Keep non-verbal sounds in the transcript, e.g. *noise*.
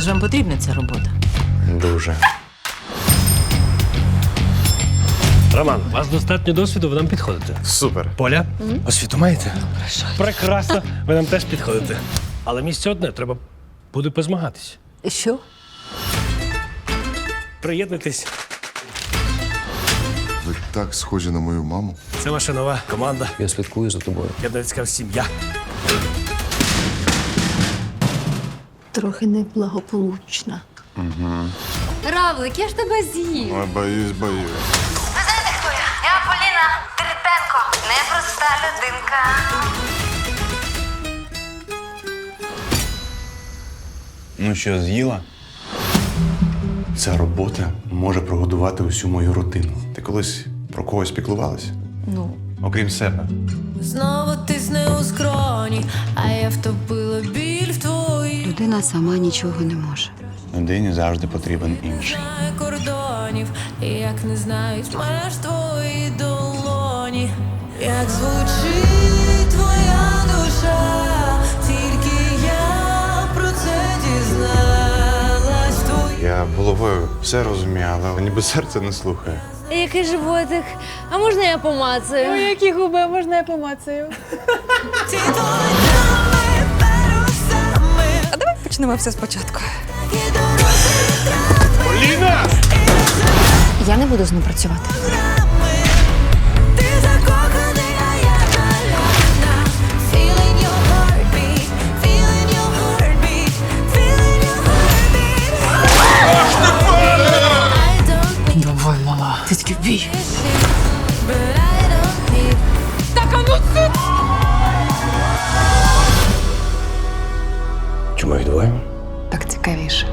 ж вам потрібна ця робота? Дуже. Роман, у вас достатньо досвіду, ви нам підходите. Супер. Поля, освіту маєте? Прекрасно, *laughs* ви нам теж підходите. Але місце одне, треба буде позмагатись. Що? Приєднуйтесь. Ви так схожі на мою маму. Це ваша нова команда. Я слідкую за тобою. Єднацька сім'я. Трохи неблагополучна. Равлик, я ж тебе з'їв. Ой, боюсь, боюсь. Ви знаєте, хто я? Я Поліна Терпенко. Непроста людинка. Ну що, з'їла? Ця робота може прогодувати усю мою родину. Ти колись про когось піклувалась? Ну, Окрім себе. Знову тисне у скроні, а я втопила біль в твоїй Людина сама нічого не може. Людині завжди потрібен інший. Кордонів, і як не знають меж твої долоні, як звучить твоя душа, тільки я про це дізналась твої. Я головою все розумію, але ніби серце не слухає. Який животик? А можна я помацаю? Ой, які губи, а можна я помацаю? Почнемо все спочатку. дорослі Я не буду з ним працювати. Ти закоханий, а я зальотна Feeling your heartbeat, feeling need Чому їх двоє? Так цікавіше.